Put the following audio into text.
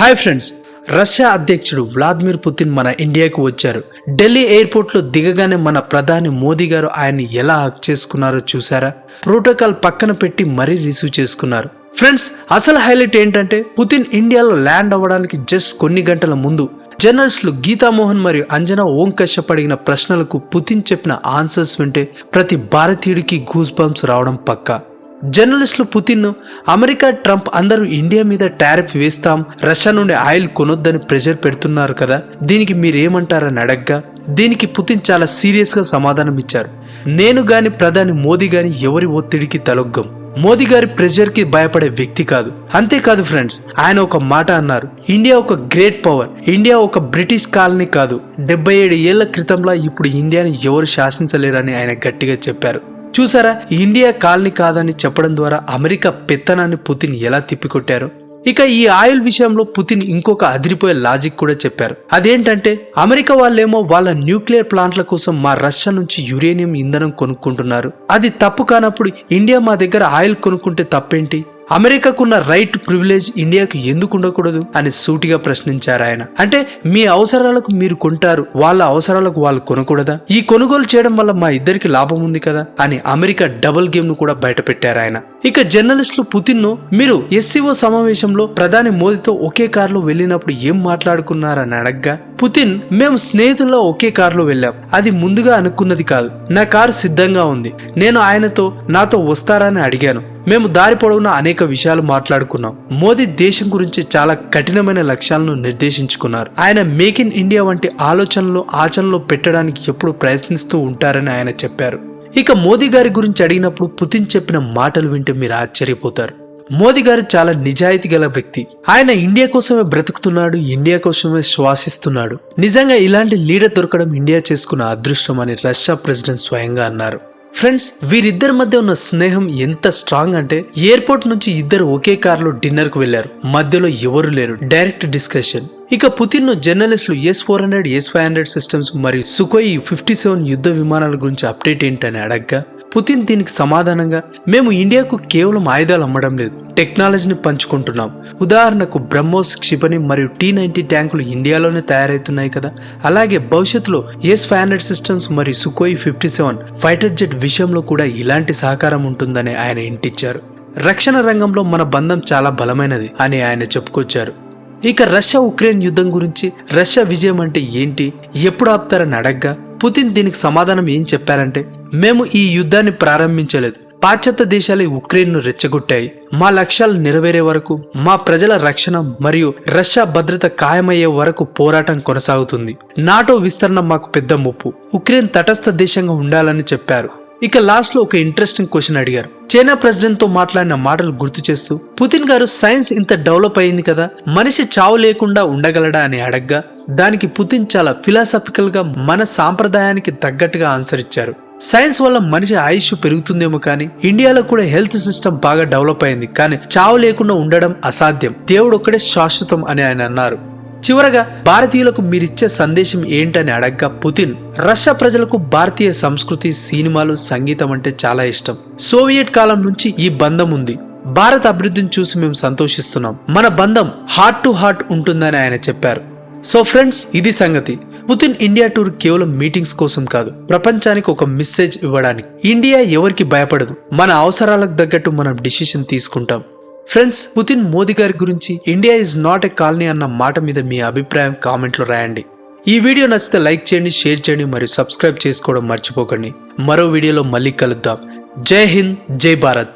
Hi friends Russia అధ్యక్షుడు Vladimir Putin మన ఇండియాకు వచ్చారు. ఢిల్లీ ఎయిర్పోర్ట్లో దిగగానే మన ప్రధాని మోదీ గారు ఆయన్ని ఎలా హక్ చేసుకున్నారో చూసారా ప్రోటోకాల్ పక్కన పెట్టి మరీ రిసీవ్ చేసుకున్నారు. ఫ్రెండ్స్ అసలు హైలైట్ ఏంటంటే పుతిన్ ఇండియాలో ల్యాండ్ అవ్వడానికి జస్ట్ కొన్ని గంటల ముందు జర్నలిస్టులు గీతామోహన్ మరియు అంజనా ఓం కశ్యప్ అడిగిన ప్రశ్నలకు పుతిన్ చెప్పిన ఆన్సర్స్ వింటే ప్రతి భారతీయుడికి గూస్ బంప్స్ రావడం పక్కా. జర్నలిస్టులు పుతిన్ అమెరికా ట్రంప్ అందరూ ఇండియా మీద టారిఫ్ వేస్తాం రష్యా నుండి ఆయిల్ కొనొద్దని ప్రెషర్ పెడుతున్నారు కదా దీనికి మీరేమంటారని అడగ్గా? దీనికి పుతిన్ చాలా సీరియస్గా సమాధానం ఇచ్చారు. నేను గాని ప్రధాని మోదీ గాని ఎవరి ఒత్తిడికి తలొగ్గం. మోదీ గారి ప్రెషర్కి భయపడే వ్యక్తి కాదు. అంతేకాదు ఫ్రెండ్స్ ఆయన ఒక మాట అన్నారు. ఇండియా ఒక గ్రేట్ పవర్ ఇండియా ఒక బ్రిటిష్ కాలనీ కాదు. డెబ్బై ఏడు ఏళ్ళ క్రితంలో ఇప్పుడు ఇండియాని ఎవరు శాసించలేరని ఆయన గట్టిగా చెప్పారు. చూసారా? ఇండియా కాలనీ కాదని చెప్పడం ద్వారా అమెరికా పెత్తనాన్ని పుతిన్ ఎలా తిప్పికొట్టారు? ఇక ఈ ఆయిల్ విషయంలో పుతిన్ ఇంకొక అదిరిపోయే లాజిక్ కూడా చెప్పారు. అదేంటంటే అమెరికా వాళ్ళేమో వాళ్ళ న్యూక్లియర్ ప్లాంట్ల కోసం మా రష్యా నుంచి యురేనియం ఇంధనం కొనుక్కుంటున్నారు. అది తప్పు కానప్పుడు ఇండియా మా దగ్గర ఆయిల్ కొనుక్కుంటే తప్పేంటి? అమెరికాకున్న రైట్ ప్రివిలేజ్ ఇండియాకు ఎందుకు ఉండకూడదు అని సూటిగా ప్రశ్నించారు ఆయన. అంటే మీ అవసరాలకు మీరు కొంటారు వాళ్ళ అవసరాలకు వాళ్ళు కొనకూడదా? ఈ కొనుగోలు చేయడం వల్ల మా ఇద్దరికి లాభం ఉంది కదా? అని అమెరికా డబుల్ గేమ్ను కూడా బయటపెట్టారు ఆయన. ఇక జర్నలిస్టులు పుతిన్ను మీరు ఎస్సీఓ సమావేశంలో ప్రధాని మోదీతో ఒకే కారులో వెళ్ళినప్పుడు ఏం మాట్లాడుకున్నారని అడగ్గా పుతిన్ మేము స్నేహితుల్లో ఒకే కారులో వెళ్ళాం. అది ముందుగా అనుకున్నది కాదు. నా కారు సిద్ధంగా ఉంది. నేను ఆయనతో నాతో వస్తారని అడిగాను. మేము దారి పొడవునా అనేక విషయాలు మాట్లాడుకున్నాం. మోదీ దేశం గురించి చాలా కఠినమైన లక్ష్యాలను నిర్దేశించుకున్నారు. ఆయన మేక్ ఇన్ ఇండియా వంటి ఆలోచనలు ఆచరణలో పెట్టడానికి ఎప్పుడు ప్రయత్నిస్తూ ఉంటారని ఆయన చెప్పారు. ఇక మోదీ గారి గురించి అడిగినప్పుడు పుతిన్ చెప్పిన మాటలు వింటే మీరు ఆశ్చర్యపోతారు. మోదీ గారు చాలా నిజాయితీ గల వ్యక్తి. ఆయన ఇండియా కోసమే బ్రతుకుతున్నాడు ఇండియా కోసమే శ్వాసిస్తున్నాడు. నిజంగా ఇలాంటి లీడర్ దొరకడం ఇండియా చేసుకున్న అదృష్టం అని రష్యా ప్రెసిడెంట్ స్వయంగా అన్నారు. ఫ్రెండ్స్ వీరిద్దరి మధ్య ఉన్న స్నేహం ఎంత స్ట్రాంగ్ అంటే ఎయిర్పోర్ట్ నుంచి ఇద్దరు ఒకే కారులో డిన్నర్కు వెళ్ళారు మధ్యలో ఎవరు లేరు. డైరెక్ట్ డిస్కషన్ ఇక పుతిన్ను జర్నలిస్టులు S four hundred S five hundred systems మరియు సుకోయి ఫిఫ్టీ సెవెన్ యుద్ధ విమానాల గురించి అప్డేట్ ఏంటని అడగ్గా పుతిన్ దీనికి సమాధానంగా మేము ఇండియాకు కేవలం ఆయుధాలు అమ్మడం లేదు. టెక్నాలజీని పంచుకుంటున్నాం. ఉదాహరణకు బ్రహ్మోస్ క్షిపణి మరియు టీ నైన్టీ ట్యాంకులు ఇండియాలోనే తయారవుతున్నాయి కదా. అలాగే భవిష్యత్తులో ఎస్ ఫైవ్ హండ్రెడ్ సిస్టమ్స్ మరియు Sukhoi fifty seven fighter jet విషయంలో కూడా ఇలాంటి సహకారం ఉంటుందని ఆయన ఇంటిచ్చారు. రక్షణ రంగంలో మన బంధం చాలా బలమైనది అని ఆయన చెప్పుకొచ్చారు. ఇక రష్యా ఉక్రెయిన్ యుద్ధం గురించి రష్యా విజయం అంటే ఏంటి ఎప్పుడు ఆపుతారని అడగ్గా? పుతిన్ దీనికి సమాధానం ఏం చెప్పారంటే మేము ఈ యుద్ధాన్ని ప్రారంభించలేదు. పాశ్చాత్య దేశాలు ఉక్రెయిన్ను రెచ్చగొట్టాయి. మా లక్ష్యాలు నెరవేరే వరకు మా ప్రజల రక్షణ మరియు రష్యా భద్రత ఖాయమయ్యే వరకు పోరాటం కొనసాగుతుంది. నాటో విస్తరణ మాకు పెద్ద ముప్పు. ఉక్రెయిన్ తటస్థ దేశంగా ఉండాలని చెప్పారు. ఇక లాస్ట్లో ఒక ఇంట్రెస్టింగ్ క్వశ్చన్ అడిగారు. చైనా ప్రెసిడెంట్తో మాట్లాడిన మాటలు గుర్తు చేస్తూ పుతిన్ గారు సైన్స్ ఇంత డెవలప్ అయింది కదా మనిషి చావు లేకుండా ఉండగలడా అని అడగ్గా దానికి పుతిన్ చాలా ఫిలాసఫికల్గా మన సాంప్రదాయానికి తగ్గట్టుగా ఆన్సర్ ఇచ్చారు. సైన్స్ వల్ల మనిషి ఆయుష్ పెరుగుతుందేమో కానీ ఇండియాలో కూడా హెల్త్ సిస్టమ్ బాగా డెవలప్ అయింది కానీ చావు లేకుండా ఉండడం అసాధ్యం. దేవుడు ఒక్కడే శాశ్వతం అని ఆయన అన్నారు. చివరగా భారతీయులకు మీరిచ్చే సందేశం ఏంటని అడగ్గా పుతిన్ రష్యా ప్రజలకు భారతీయ సంస్కృతి సినిమాలు సంగీతం అంటే చాలా ఇష్టం. సోవియట్ కాలం నుంచి ఈ బంధం ఉంది. భారత అభివృద్ధిని చూసి మేము సంతోషిస్తున్నాం. మన బంధం హార్ట్ టు హార్ట్ ఉంటుందని ఆయన చెప్పారు. సో ఫ్రెండ్స్ ఇది సంగతి. పుతిన్ ఇండియా టూర్ కేవలం మీటింగ్స్ కోసం కాదు ప్రపంచానికి ఒక మెసేజ్ ఇవ్వడానికి. ఇండియా ఎవరికి భయపడదు మన అవసరాలకు తగ్గట్టు మనం డిసిషన్ తీసుకుంటాం. ఫ్రెండ్స్ పుతిన్ మోదీ గారి గురించి India is not a colony అన్న మాట మీద మీ అభిప్రాయం కామెంట్లో రాయండి. ఈ వీడియో నచ్చితే లైక్ చేయండి షేర్ చేయండి మరియు సబ్స్క్రైబ్ చేసుకోవడం మర్చిపోకండి. మరో వీడియోలో మళ్ళీ కలుద్దాం. జై హింద్ జై భారత్.